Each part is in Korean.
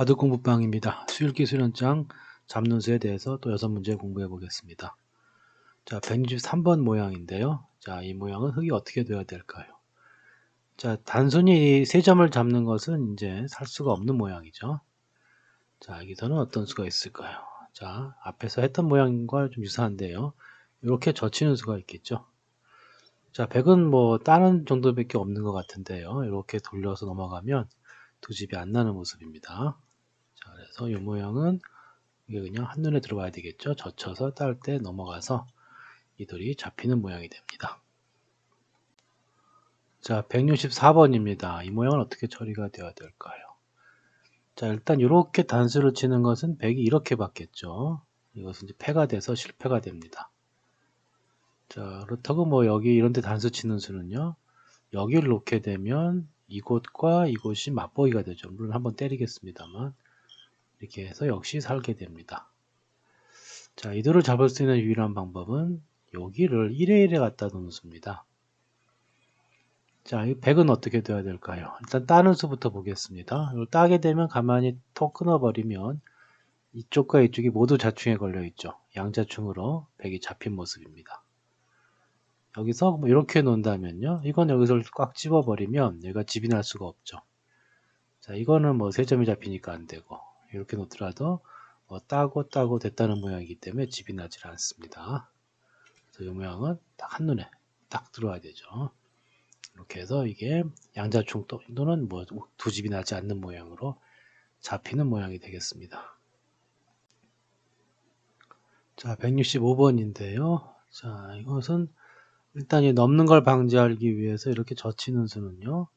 바둑 공부방입니다. 수일기 수련장 잡는수에 대해서 또 여섯 문제 공부해 보겠습니다. 자, 163번 모양인데요. 자, 이 모양은 흙이 어떻게 되어야 될까요? 자, 단순히 세 점을 잡는 것은 이제 살 수가 없는 모양이죠. 자, 여기서는 어떤 수가 있을까요? 자, 앞에서 했던 모양과 좀 유사한데요. 이렇게 젖히는 수가 있겠죠. 자, 100은 뭐 다른 정도밖에 없는 것 같은데요. 이렇게 돌려서 넘어가면 두 집이 안 나는 모습입니다. 자, 그래서 이 모양은 이게 그냥 한눈에 들어와야 되겠죠. 젖혀서 딸 때 넘어가서 이들이 잡히는 모양이 됩니다. 자, 164번입니다. 이 모양은 어떻게 처리가 되어야 될까요? 자, 일단 이렇게 단수를 치는 것은 100이 이렇게 받겠죠. 이것은 이제 패가 돼서 실패가 됩니다. 자, 그렇다고 뭐 여기 이런 데 단수 치는 수는요. 여기를 놓게 되면 이곳과 이곳이 맞보기가 되죠. 물론 한번 때리겠습니다만 이렇게 해서 역시 살게 됩니다. 자, 이들을 잡을 수 있는 유일한 방법은 여기를 1에 1에 갖다 놓는 수입니다. 자, 이 100은 어떻게 되어야 될까요? 일단 따는 수부터 보겠습니다. 이걸 따게 되면 가만히 톡 끊어버리면 이쪽과 이쪽이 모두 자충에 걸려 있죠. 양자충으로 100이 잡힌 모습입니다. 여기서 뭐 이렇게 놓는다면요. 이건 여기서 꽉 집어버리면 얘가 집이 날 수가 없죠. 자, 이거는 뭐 세 점이 잡히니까 안 되고 이렇게 놓더라도 뭐 따고 따고 됐다는 모양이기 때문에 집이 나질 않습니다. 그래서 이 모양은 딱 한눈에 딱 들어와야 되죠. 이렇게 해서 이게 양자충 또는 뭐 두 집이 나지 않는 모양으로 잡히는 모양이 되겠습니다. 자, 165번인데요. 자, 이것은 일단 이 넘는 걸 방지하기 위해서 이렇게 젖히는 수는요.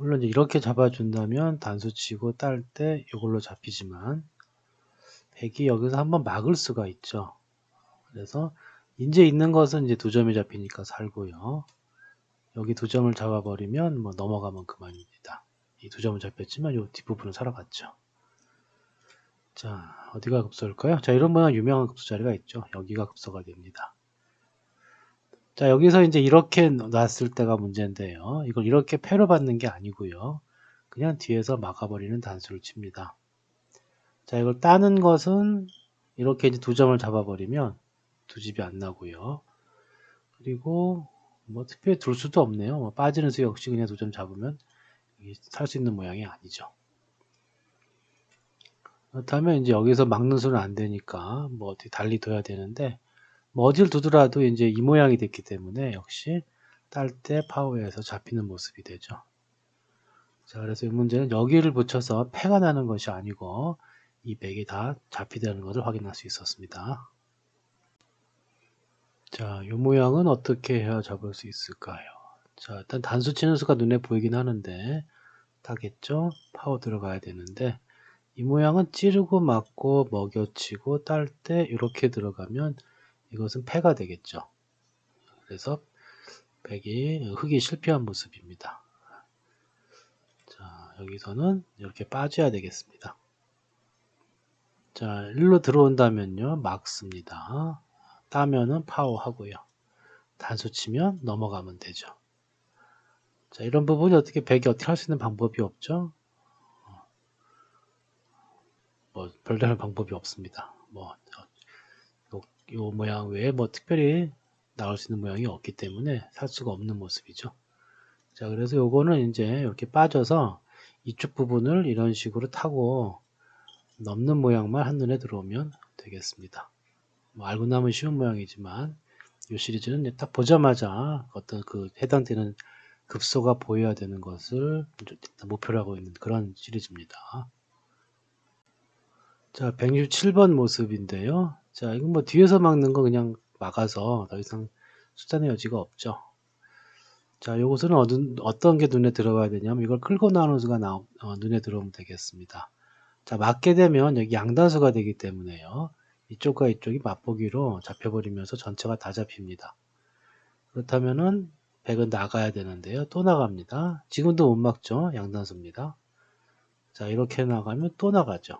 물론 이렇게 잡아준다면 단수 치고 딸 때 이걸로 잡히지만 백이 여기서 한번 막을 수가 있죠. 그래서 이제 있는 것은 이제 두 점이 잡히니까 살고요. 여기 두 점을 잡아버리면 뭐 넘어가면 그만입니다. 이 두 점은 잡혔지만 이 뒷부분은 살아갔죠. 자, 어디가 급소일까요? 자, 이런 모양 유명한 급소 자리가 있죠. 여기가 급소가 됩니다. 자, 여기서 이제 이렇게 놨을 때가 문제인데요. 이걸 이렇게 패로 받는 게 아니고요. 그냥 뒤에서 막아버리는 단수를 칩니다. 자, 이걸 따는 것은 이렇게 이제 두 점을 잡아버리면 두 집이 안 나고요. 그리고 뭐 특별히 둘 수도 없네요. 뭐 빠지는 수 역시 그냥 두 점 잡으면 살 수 있는 모양이 아니죠. 그렇다면 이제 여기서 막는 수는 안 되니까 뭐 어떻게 달리 둬야 되는데 뭐 어딜 두더라도 이제 이 모양이 됐기 때문에 역시 딸 때 파워에서 잡히는 모습이 되죠. 자, 그래서 이 문제는 여기를 붙여서 패가 나는 것이 아니고 이 백이 다 잡히다는 것을 확인할 수 있었습니다. 자, 이 모양은 어떻게 해야 잡을 수 있을까요? 자, 일단 단수 치는 수가 눈에 보이긴 하는데 타겠죠? 파워 들어가야 되는데 이 모양은 찌르고 맞고 먹여치고 딸 때 이렇게 들어가면 이것은 패가 되겠죠. 그래서 백이 흙이 실패한 모습입니다. 자, 여기서는 이렇게 빠져야 되겠습니다. 자, 일로 들어온다면요. 막습니다. 따면은 파워 하고요. 단수 치면 넘어가면 되죠. 자, 이런 부분이 어떻게 백이 어떻게 할 수 있는 방법이 없죠? 뭐 별다른 방법이 없습니다. 뭐 요 모양 외에 뭐 특별히 나올 수 있는 모양이 없기 때문에 살 수가 없는 모습이죠. 자, 그래서 요거는 이제 이렇게 빠져서 이쪽 부분을 이런 식으로 타고 넘는 모양만 한눈에 들어오면 되겠습니다. 뭐 알고 나면 쉬운 모양이지만 이 시리즈는 딱 보자마자 어떤 그 해당되는 급소가 보여야 되는 것을 목표로 하고 있는 그런 시리즈입니다. 자, 167번 모습인데요. 자, 이건 뭐 뒤에서 막는 거 그냥 막아서 더 이상 수단의 여지가 없죠. 자, 요것은 어떤 게 눈에 들어가야 되냐면 이걸 끌고 나오는 수가 나, 어, 눈에 들어오면 되겠습니다. 자, 맞게 되면 여기 양단수가 되기 때문에요. 이쪽과 이쪽이 맞보기로 잡혀버리면서 전체가 다 잡힙니다. 그렇다면은 100은 나가야 되는데요. 또 나갑니다. 지금도 못 막죠. 양단수입니다. 자, 이렇게 나가면 또 나가죠.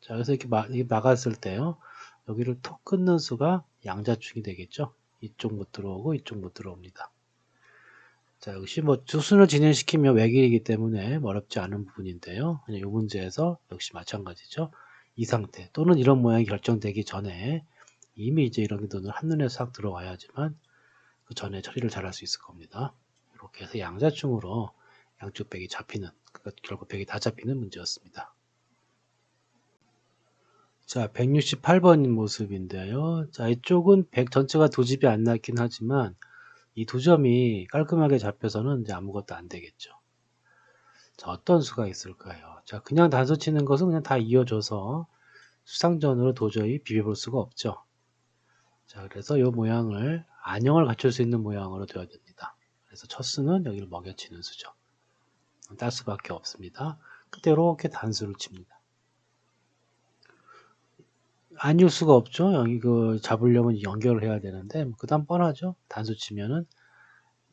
자, 그래서 이렇게, 막, 막았을 때요. 여기를 톡 끊는 수가 양자축이 되겠죠. 이쪽 못 들어오고 이쪽 못 들어옵니다. 자, 역시 뭐 수순을 진행시키면 외길이기 때문에 어렵지 않은 부분인데요. 이 문제에서 역시 마찬가지죠. 이 상태 또는 이런 모양이 결정되기 전에 이미 이제 이런 게 눈을 한눈에 싹 들어와야지만 그 전에 처리를 잘 할 수 있을 겁니다. 이렇게 해서 양자충으로 양쪽 백이 잡히는 그러니까 결국 백이 다 잡히는 문제였습니다. 자, 168번 모습인데요. 자, 이쪽은 백 전체가 두 집이 안 났긴 하지만 이 두 점이 깔끔하게 잡혀서는 이제 아무것도 안 되겠죠. 자, 어떤 수가 있을까요? 자, 그냥 단수 치는 것은 그냥 다 이어져서 수상전으로 도저히 비벼볼 수가 없죠. 자, 그래서 이 모양을 안형을 갖출 수 있는 모양으로 되어야 됩니다. 그래서 첫 수는 여기를 먹여치는 수죠. 딸 수밖에 없습니다. 그때 이렇게 단수를 칩니다. 아닐 수가 없죠. 여기 그 잡으려면 연결을 해야 되는데 뭐 그다음 뻔하죠. 단수 치면은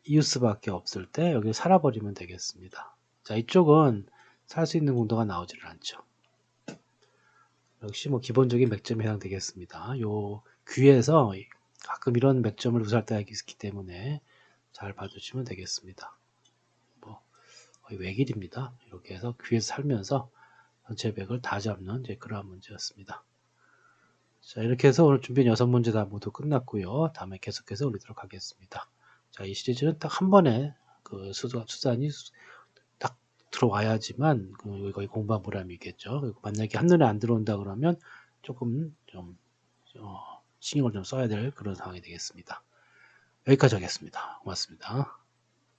이웃수밖에 없을 때 여기 살아버리면 되겠습니다. 자 이쪽은 살 수 있는 공도가 나오지를 않죠. 역시 뭐 기본적인 맥점에 해당되겠습니다. 요 귀에서 가끔 이런 맥점을 우살 때가 있기 때문에 잘 봐주시면 되겠습니다. 뭐 거의 외길입니다. 이렇게 해서 귀에서 살면서 전체 백을 다 잡는 이제 그러한 문제였습니다. 자, 이렇게 해서 오늘 준비한 여섯 문제 다 모두 끝났고요. 다음에 계속해서 올리도록 하겠습니다. 자, 이 시리즈는 딱 한 번에 그 수도, 수단이 딱 들어와야지만 그 거의 공부한 보람이 있겠죠. 만약에 한눈에 안 들어온다 그러면 조금 좀 어, 신경을 좀 써야 될 그런 상황이 되겠습니다. 여기까지 하겠습니다. 고맙습니다.